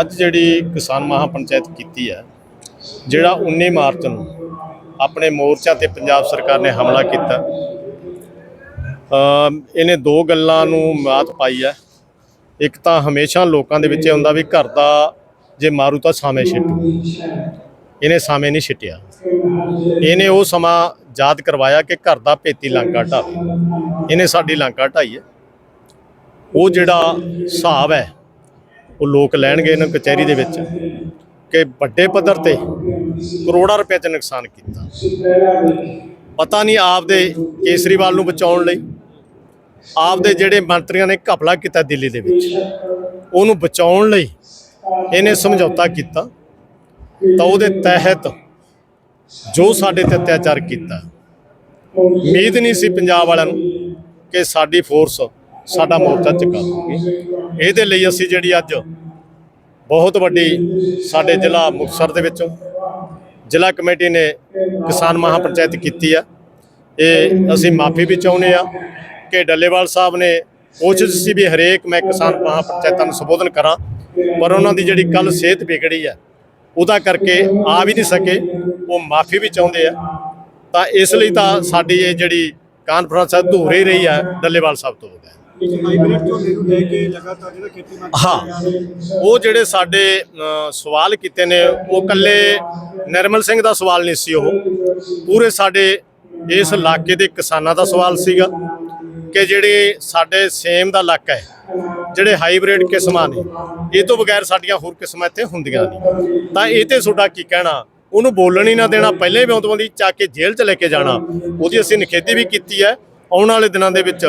ਅੱਜ ਜਿਹੜੀ ਕਿਸਾਨ ਮਹਾਪੰਚਾਇਤ ਕੀਤੀ ਹੈ, ਜਿਹੜਾ 19 ਮਾਰਚ ਨੂੰ ਆਪਣੇ ਮੋਰਚਾ ਤੇ ਪੰਜਾਬ ਸਰਕਾਰ ਨੇ ਹਮਲਾ ਕੀਤਾ ਇਹਨੇ ਦੋ ਗੱਲਾਂ ਨੂੰ ਮਾਤ ਪਾਈ ਹੈ। ਇੱਕ ਤਾਂ ਹਮੇਸ਼ਾ ਲੋਕਾਂ ਦੇ ਵਿੱਚ ਇਹ ਹੁੰਦਾ ਵੀ ਘਰ ਦਾ ਜੇ ਮਾਰੂ ਤਾਂ ਸਾਵੇਂ ਛਿੱਟੂ। ਇਹਨੇ ਸਾਵੇਂ ਨਹੀਂ ਛਿੱਟਿਆ। ਇਹਨੇ ਉਹ ਸਮਾਂ ਯਾਦ ਕਰਵਾਇਆ ਕਿ ਘਰ ਦਾ ਭੇਤੀ ਲਾਂਕਾ ਢਾਵੇ ਇਹਨੇ ਸਾਡੀ ਲਾਂਕਾ ਢਾਈ ਹੈ। ਉਹ ਜਿਹੜਾ ਹਿਸਾਬ ਹੈ ਉਹ ਲੋਕ ਲੈਣਗੇ ਇਹਨਾਂ ਕਚਹਿਰੀ ਦੇ ਵਿੱਚ ਕਿ ਵੱਡੇ ਪੱਧਰ ਤੇ ਕਰੋੜਾਂ ਰੁਪਏ ਚ ਨੁਕਸਾਨ ਕੀਤਾ। ਪਤਾ ਨਹੀਂ ਆਪਦੇ ਕੇਸਰੀਵਾਲ ਨੂੰ ਬਚਾਉਣ ਲਈ, ਆਪਦੇ ਜਿਹੜੇ ਮੰਤਰੀਆਂ ਨੇ ਘਪਲਾ ਕੀਤਾ ਦਿੱਲੀ ਦੇ ਵਿੱਚ, ਉਹਨੂੰ ਬਚਾਉਣ ਲਈ ਇਹਨੇ ਸਮਝੌਤਾ ਕੀਤਾ। ਤਾਂ ਉਹਦੇ ਤਹਿਤ ਜੋ ਸਾਡੇ ਤੇ ਅਤਿਆਚਾਰ ਕੀਤਾ, ਉਮੀਦ ਨਹੀਂ ਸੀ ਪੰਜਾਬ ਵਾਲਿਆਂ ਨੂੰ ਕਿ ਸਾਡੀ ਫੋਰਸ ਸਾਡਾ ਮੋਰਚਾ ਚੁਕਾ ਦੂਗੀ। ਇਹਦੇ ਲਈ ਅਸੀਂ ਜਿਹੜੀ ਅੱਜ ਬਹੁਤ ਵੱਡੀ ਸਾਡੇ ਜ਼ਿਲ੍ਹਾ ਮੁਕਤਸਰ ਦੇ ਵਿੱਚੋਂ ਜ਼ਿਲ੍ਹਾ ਕਮੇਟੀ ਨੇ ਕਿਸਾਨ ਮਹਾਪੰਚਾਇਤ ਕੀਤੀ ਆ। ਇਹ ਅਸੀਂ ਮਾਫੀ ਵੀ ਚਾਹੁੰਦੇ ਆ ਕਿ ਡੱਲੇਵਾਲ ਸਾਹਿਬ ਨੇ ਕੋਸ਼ਿਸ਼ ਸੀ ਵੀ ਹਰੇਕ ਮੈਂ ਕਿਸਾਨ ਮਹਾਪੰਚਾਇਤਾਂ ਨੂੰ ਸੰਬੋਧਨ ਕਰਾਂ, ਪਰ ਉਹਨਾਂ ਦੀ ਜਿਹੜੀ ਕੱਲ ਸਿਹਤ ਵਿਗੜੀ ਆ, ਉਹਦਾ ਕਰਕੇ ਆ ਵੀ ਨਹੀਂ ਸਕੇ, ਉਹ ਮਾਫੀ ਵੀ ਚਾਹੁੰਦੇ ਆ। ਤਾਂ ਇਸ ਲਈ ਤਾਂ ਸਾਡੀ ਇਹ ਜਿਹੜੀ ਕਾਨਫਰੰਸ ਹੈ ਅਧੂਰੀ ਰਹੀ ਹੈ ਡੱਲੇਵਾਲ ਸਾਹਿਬ ਤੋਂ। ਬਗੈਰ ਹਾਈਬ੍ਰਿਡ ਝੋਨੇ ਨੂੰ ਲੈ ਕੇ ਲਗਾਤਾਰ ਜਿਹੜਾ ਖੇਤੀ ਹਾਂ, ਉਹ ਜਿਹੜੇ ਸਾਡੇ ਸਵਾਲ ਕੀਤੇ ਨੇ, ਉਹ ਕੱਲੇ ਨਿਰਮਲ ਸਿੰਘ ਦਾ ਸਵਾਲ ਨਹੀਂ ਸੀ ਉਹ। ਪੂਰੇ ਸਾਡੇ ਇਸ ਇਲਾਕੇ ਦੇ ਕਿਸਾਨਾਂ ਦਾ ਸਵਾਲ ਸੀਗਾ ਕਿ ਜਿਹੜੇ ਸਾਡੇ ਸੇਮ ਦਾ ਇਲਾਕਾ ਹੈ, ਜਿਹੜੇ ਹਾਈਬ੍ਰਿਡ ਕਿਸਮਾਂ ਨੇ, ਇਹ ਤੋਂ ਬਗੈਰ ਸਾਡੀਆਂ ਹੋਰ ਕਿਸਮਾਂ ਇੱਥੇ ਹੁੰਦੀਆਂ ਨਹੀਂ। ਤਾਂ ਇਹ ਤੇ ਤੁਹਾਡਾ ਕੀ ਕਹਿਣਾ? ਉਹਨੂੰ ਬੋਲਣ ਹੀ ਨਾ ਦੇਣਾ, ਪਹਿਲੇ ਵੀ ਆਉਂਦਵਾਂ ਚੱਕ ਕੇ ਜੇਲ੍ਹ 'ਚ ਲੈ ਕੇ ਜਾਣਾ। ਉਹਦੀ ਅਸੀਂ ਨਿਖੇਧੀ ਵੀ ਕੀਤੀ ਹੈ। ਆਉਣ ਵਾਲੇ ਦਿਨਾਂ ਦੇ ਵਿੱਚ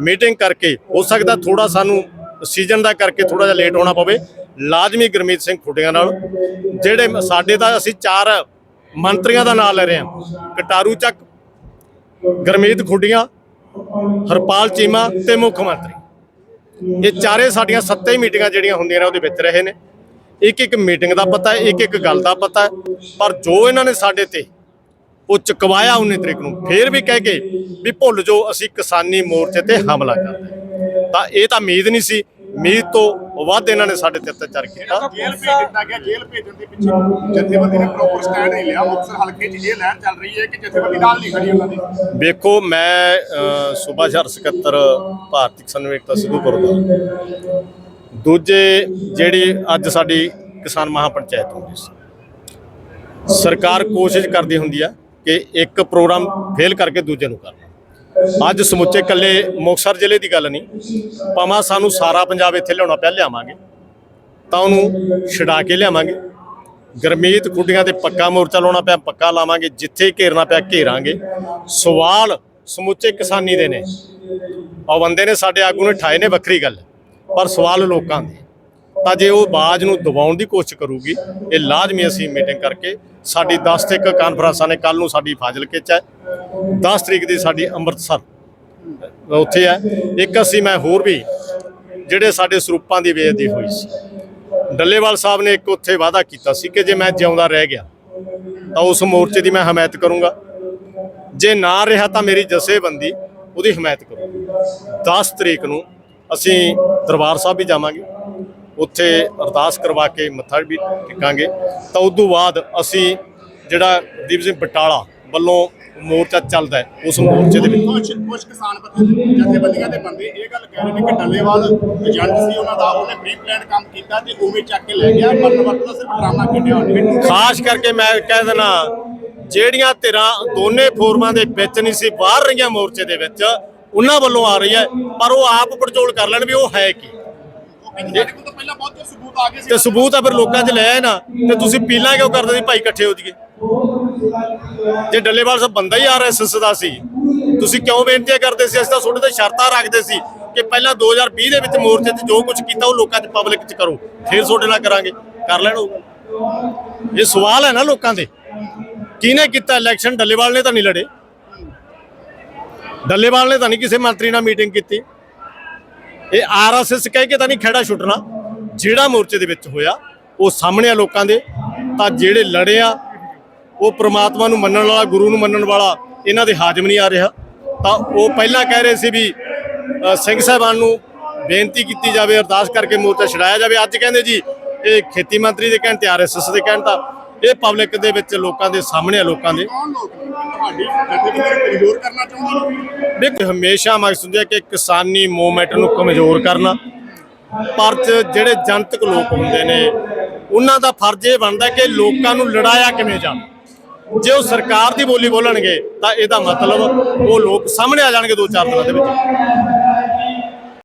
ਮੀਟਿੰਗ ਕਰਕੇ, ਹੋ ਸਕਦਾ ਥੋੜਾ ਸਾਨੂੰ ਸੀਜ਼ਨ ਦਾ ਕਰਕੇ ਥੋੜਾ ਜਿਹਾ ਲੇਟ ਹੋਣਾ ਪਵੇ। ਲਾਜ਼ਮੀ ਗੁਰਮੀਤ ਸਿੰਘ ਖੁੱਡੀਆਂ ਨਾਲ, ਜਿਹੜੇ ਸਾਡੇ ਤਾਂ ਅਸੀਂ ਚਾਰ ਮੰਤਰੀਆਂ ਦਾ ਨਾਮ ਲੈ ਰਹੇ ਹਾਂ। ਕਟਾਰੂ ਚੱਕ, ਗੁਰਮੀਤ ਖੁੱਡੀਆਂ, ਹਰਪਾਲ ਚੀਮਾ ਤੇ ਮੁੱਖ ਮੰਤਰੀ। ਇਹ ਚਾਰੇ ਸਾਡੀਆਂ ਸੱਤੇ ਹੀ ਮੀਟਿੰਗਾਂ ਜਿਹੜੀਆਂ ਹੁੰਦੀਆਂ ਨੇ, ਉਹਦੇ ਵਿੱਚ ਰਹੇ ਨੇ। ਇੱਕ ਇੱਕ ਮੀਟਿੰਗ ਦਾ ਪਤਾ ਹੈ ਇੱਕ ਇੱਕ ਗੱਲ ਦਾ ਪਤਾ ਹੈ। ਪਰ ਜੋ ਇਹਨਾਂ ਨੇ ਸਾਡੇ ਤੇ ਉਹ ਚੁਕਵਾਇਆ 19 ਤਰੀਕ ਨੂੰ। ਫੇਰ ਵੀ ਕਹਿ ਕੇ ਵੀ ਭੁੱਲ ਜੋ ਅਸੀਂ ਕਿਸਾਨੀ ਮੋਰਚੇ ਤੇ ਹਮਲਾ ਕਰਦੇ ਤਾਂ ਇਹ ਤਾਂ ਉਮੀਦ ਨਹੀਂ ਸੀ। ਉਮੀਦ ਤੋਂ ਵੱਧ ਇਹਨਾਂ ਨੇ ਸਾਡੇ ਤੇ ਅਤਿਆਚਾਰ ਕੀਤਾ। ਜੇਲ੍ਹ ਭੇਜ ਦਿੱਤਾ ਗਿਆ। ਜੇਲ੍ਹ ਭੇਜਣ ਦੇ ਪਿੱਛੇ ਜਥੇਬੰਦੀ ਨੇ ਪ੍ਰੋਪਰ ਸਟੈਂਡ ਨਹੀਂ ਲਿਆ। ਮੁਕਤਸਰ ਹਲਕੇ 'ਚ ਇਹ ਲਹਿਰ ਚੱਲ ਰਹੀ ਹੈ ਕਿ ਜਥੇਬੰਦੀ ਨਾਲ ਨਹੀਂ ਖੜੀ ਉਹਨਾਂ ਦੀ। ਵੇਖੋ ਮੈਂ ਸੂਬਾ ਸ਼ਹਿਰ ਸਕੱਤਰ ਭਾਰਤੀ ਕਿਸਾਨ ਏਕਤਾ ਸਿੱਧੂਪੁਰ ਦਾ ਦੂਜੇ ਜਿਹੜੀ ਅੱਜ ਸਾਡੀ ਕਿਸਾਨ ਮਹਾਪੰਚਾਇਤ ਹੁੰਦੀ ਸੀ। ਸਰਕਾਰ ਕੋਸ਼ਿਸ਼ ਕਰਦੀ ਹੁੰਦੀ ਆ ਕਿ ਇੱਕ ਪ੍ਰੋਗਰਾਮ ਫੇਲ ਕਰਕੇ ਦੂਜੇ ਨੂੰ ਕਰਨਾ। ਅੱਜ ਸਮੁੱਚੇ ਕੱਲੇ ਮੁਕਤਸਰ ਜ਼ਿਲ੍ਹੇ ਦੀ ਗੱਲ ਨਹੀਂ, ਭਾਵੇਂ ਸਾਨੂੰ ਸਾਰਾ ਪੰਜਾਬ ਇੱਥੇ ਲਿਆਉਣਾ ਪਿਆ, ਲਿਆਵਾਂਗੇ। ਤਾਂ ਉਹਨੂੰ ਛਡਾ ਕੇ ਲਿਆਵਾਂਗੇ। ਗਰਮੀਤ ਖੁੱਡੀਆਂ ਤੇ ਪੱਕਾ ਮੋਰਚਾ ਲਾਉਣਾ ਪਿਆ, ਪੱਕਾ ਲਾਵਾਂਗੇ। ਜਿੱਥੇ ਘੇਰਨਾ ਪਿਆ, ਘੇਰਾਂਗੇ। ਸਵਾਲ ਸਮੁੱਚੇ ਕਿਸਾਨੀ ਦੇ ਨੇ। ਉਹ ਬੰਦੇ ਨੇ ਸਾਡੇ ਆਗੂ ਨੇ ਠਾਏ ਨੇ, ਵੱਖਰੀ ਗੱਲ। ਪਰ ਸਵਾਲ ਲੋਕਾਂ ਦੇ। ਤਾਂ ਜੇ ਉਹ ਬਾਜ ਨੂੰ ਦਬਾਉਣ ਦੀ ਕੋਸ਼ਿਸ਼ ਕਰੂਗੀ, ਇਹ ਲਾਜ਼ਮੀ ਅਸੀਂ ਮੀਟਿੰਗ ਕਰਕੇ ਸਾਡੀ 10 ਤੱਕ ਕਾਨਫਰੰਸਾਂ ਨੇ ਕੱਲ ਨੂੰ ਸਾਡੀ ਫਾਜ਼ਿਲਕੇ ਚ ਹੈ। 10 ਤਰੀਕ ਦੀ ਸਾਡੀ ਅੰਮ੍ਰਿਤਸਰ ਉੱਥੇ ਹੈ। ਇੱਕ ਅਸੀਂ ਮੈਂ ਹੋਰ ਵੀ ਜਿਹੜੇ ਸਾਡੇ ਸਰੂਪਾਂ ਦੀ ਬੇਅਦਬੀ ਹੋਈ ਸੀ। ਡੱਲੇਵਾਲ ਸਾਹਿਬ ਨੇ ਇੱਕ ਉੱਥੇ ਵਾਅਦਾ ਕੀਤਾ ਸੀ ਕਿ ਜੇ ਮੈਂ ਜਿਉਂਦਾ ਰਹਿ ਗਿਆ, ਤਾਂ ਉਸ ਮੋਰਚੇ ਦੀ ਮੈਂ ਹਮਾਇਤ ਕਰੂੰਗਾ। ਜੇ ਨਾ ਰਿਹਾ ਤਾਂ ਮੇਰੀ ਜਸੇਬੰਦੀ ਉਹਦੀ ਹਮਾਇਤ ਕਰੂਗੀ। 10 ਤਰੀਕ ਨੂੰ ਅਸੀਂ ਦਰਬਾਰ ਸਾਹਿਬ ਵੀ ਜਾਵਾਂਗੇ। ਉੱਥੇ ਅਰਦਾਸ ਕਰਵਾ ਕੇ ਮੱਥਾ ਵੀ ਟੇਕਾਂਗੇ। ਤਾਂ ਉਸ ਤੋਂ ਬਾਅਦ ਅਸੀਂ ਜਿਹੜਾ ਦੀਪ ਸਿੰਘ ਬਟਾਲਾ ਵੱਲੋਂ ਮੋਰਚਾ ਚੱਲਦਾ ਹੈ ਉਸ ਮੋਰਚੇ ਦੇ ਵਿੱਚ। ਕੁਝ ਕੁਝ ਕਿਸਾਨ ਜਥੇਬੰਦੀਆਂ ਦੇ ਬੰਦੇ ਇਹ ਗੱਲ ਕਹਿ ਰਹੇ ਨੇ ਕਿ ਡੱਲੇਵਾਲ ਏਜੰਟ ਸੀ ਉਹਨਾਂ ਦਾ ਉਹਨੇ ਪ੍ਰੀ ਪਲਾਨ ਕੰਮ ਕੀਤਾ ਤੇ ਉਵੇਂ ਚੱਕ ਕੇ ਲੈ ਗਿਆ ਪਰ ਵਰਤ ਦਾ ਸਿਰਫ ਡਰਾਮਾ ਖੇਡਿਆ ਉਹਨੇ। ਖਾਸ ਕਰਕੇ ਮੈਂ ਕਹਿ ਦੇਣਾ ਜਿਹੜੀਆਂ ਧਿਰਾਂ ਦੋਨੇ ਫੋਰਮਾਂ ਦੇ ਵਿੱਚ ਨਹੀਂ ਸੀ ਬਾਹਰ ਰਹੀਆਂ ਮੋਰਚੇ ਦੇ ਵਿੱਚ ਉਹਨਾਂ ਵੱਲੋਂ ਆ ਰਹੀ ਹੈ ਪਰ ਉਹ ਆਪ ਪੜਚੋਲ ਕਰ ਲੈਣ ਵੀ ਉਹ ਹੈ ਕੀ। ਕਿਉਂਕਿ ਕੋਲ ਤਾਂ ਪਹਿਲਾਂ ਬਹੁਤ ਜਿਹੇ ਸਬੂਤ ਆ ਗਏ ਸੀ। ਤੇ ਸਬੂਤ ਆ ਫਿਰ ਲੋਕਾਂ 'ਚ ਲੈ ਆਏ ਨਾ, ਤੇ ਤੁਸੀਂ ਪੀਲਾਂ ਕਿਉਂ ਕਰਦੇ ਸੀ ਭਾਈ ਇਕੱਠੇ ਹੋ ਜੀਏ ਜੇ ਡੱਲੇਵਾਲ ਸਾਹਿਬ ਬੰਦਾ ਹੀ ਆਰਐਸਐਸ ਦਾ ਸੀ, ਤੁਸੀਂ ਕਿਉਂ ਬੇਨਤੀਆਂ ਕਰਦੇ ਸੀ? ਅਸੀਂ ਤਾਂ ਤੁਹਾਡੇ ਤੇ ਸ਼ਰਤਾਂ ਰੱਖਦੇ ਸੀ ਕਿ ਪਹਿਲਾਂ 2020 ਦੇ ਵਿੱਚ ਮੋਰਚੇ 'ਤੇ ਜੋ ਕੁਝ ਕੀਤਾ ਉਹ ਲੋਕਾਂ 'ਚ ਪਬਲਿਕ 'ਚ ਕਰੋ। ਫਿਰ ਤੁਹਾਡੇ ਨਾਲ ਕਰਾਂਗੇ। ਕਰ ਲੈਣ ਉਹ ਇਹ ਸਵਾਲ ਹੈ ਨਾ ਲੋਕਾਂ ਦੇ। ਕਿਹਨੇ ਕੀਤਾ ਇਲੈਕਸ਼ਨ ਡੱਲੇਵਾਲ ਨੇ ਤਾਂ ਨਹੀਂ ਲੜੇ। ਡੱਲੇਵਾਲ ਨੇ ਤਾਂ ਨਹੀਂ ਕਿਸੇ ਮੰਤਰੀ ਨਾਲ ਮੀਟਿੰਗ ਕੀਤੀ। ਇਹ ਆਰਐਸਐਸ ਕਹਿ ਕੇ ਤਾਂ ਨਹੀਂ ਖੜਾ ਛੁੱਟਣਾ, ਜਿਹੜਾ ਮੋਰਚੇ ਦੇ ਵਿੱਚ ਹੋਇਆ, ਉਹ ਸਾਹਮਣੇ ਆ ਲੋਕਾਂ ਦੇ, ਤਾਂ ਜਿਹੜੇ ਲੜੇ ਆ, ਉਹ ਪ੍ਰਮਾਤਮਾ ਨੂੰ ਮੰਨਣ ਵਾਲਾ, ਗੁਰੂ ਨੂੰ ਮੰਨਣ ਵਾਲਾ, ਇਹਨਾਂ ਦੇ ਹਾਜ਼ਮ ਨਹੀਂ ਆ ਰਿਹਾ। ਤਾਂ ਉਹ ਪਹਿਲਾਂ ਕਹਿ ਰਹੇ ਸੀ ਵੀ ਸਿੰਘ ਸਾਹਿਬਾਨ ਨੂੰ ਬੇਨਤੀ ਕੀਤੀ ਜਾਵੇ, ਅਰਦਾਸ ਕਰਕੇ ਮੋਰਚਾ ਛਡਾਇਆ ਜਾਵੇ। ਅੱਜ ਕਹਿੰਦੇ ਜੀ, ਇਹ ਖੇਤੀ ਮੰਤਰੀ ਦੇ ਕਹਿਣ ਤੇ ਆਰਐਸਐਸ ਦੇ ਕਹਿਣ ਤਾਂ, ਇਹ ਪਬਲਿਕ ਦੇ ਵਿੱਚ ਲੋਕਾਂ ਦੇ ਸਾਹਮਣੇ ਆ, ਲੋਕਾਂ ਦੇ। ਤੁਹਾਡੀ ਜਥੇਬੰਦੀ ਕਮਜ਼ੋਰ ਕਰਨਾ ਚਾਹੁੰਦੇ ਨੇ ਦੇਖੋ, ਹਮੇਸ਼ਾ ਮਕਸਦ ਹੁੰਦਾ ਕਿ ਕਿਸਾਨੀ ਮੂਵਮੈਂਟ ਨੂੰ ਕਮਜ਼ੋਰ ਕਰਨਾ। ਪਰ ਚ ਜਿਹੜੇ ਜਨਤਕ ਲੋਕ ਹੁੰਦੇ ਨੇ, ਉਹਨਾਂ ਦਾ ਫਰਜ਼ ਇਹ ਬਣਦਾ ਕਿ ਲੋਕਾਂ ਨੂੰ ਲੜਾਇਆ ਕਿਵੇਂ ਜਾਵੇ। ਜੇ ਉਹ ਸਰਕਾਰ ਦੀ ਬੋਲੀ ਬੋਲਣਗੇ, ਤਾਂ ਇਹਦਾ ਮਤਲਬ ਉਹ ਲੋਕ ਸਾਹਮਣੇ ਆ ਜਾਣਗੇ ਦੋ ਚਾਰ ਦਿਨਾਂ ਦੇ ਵਿੱਚ।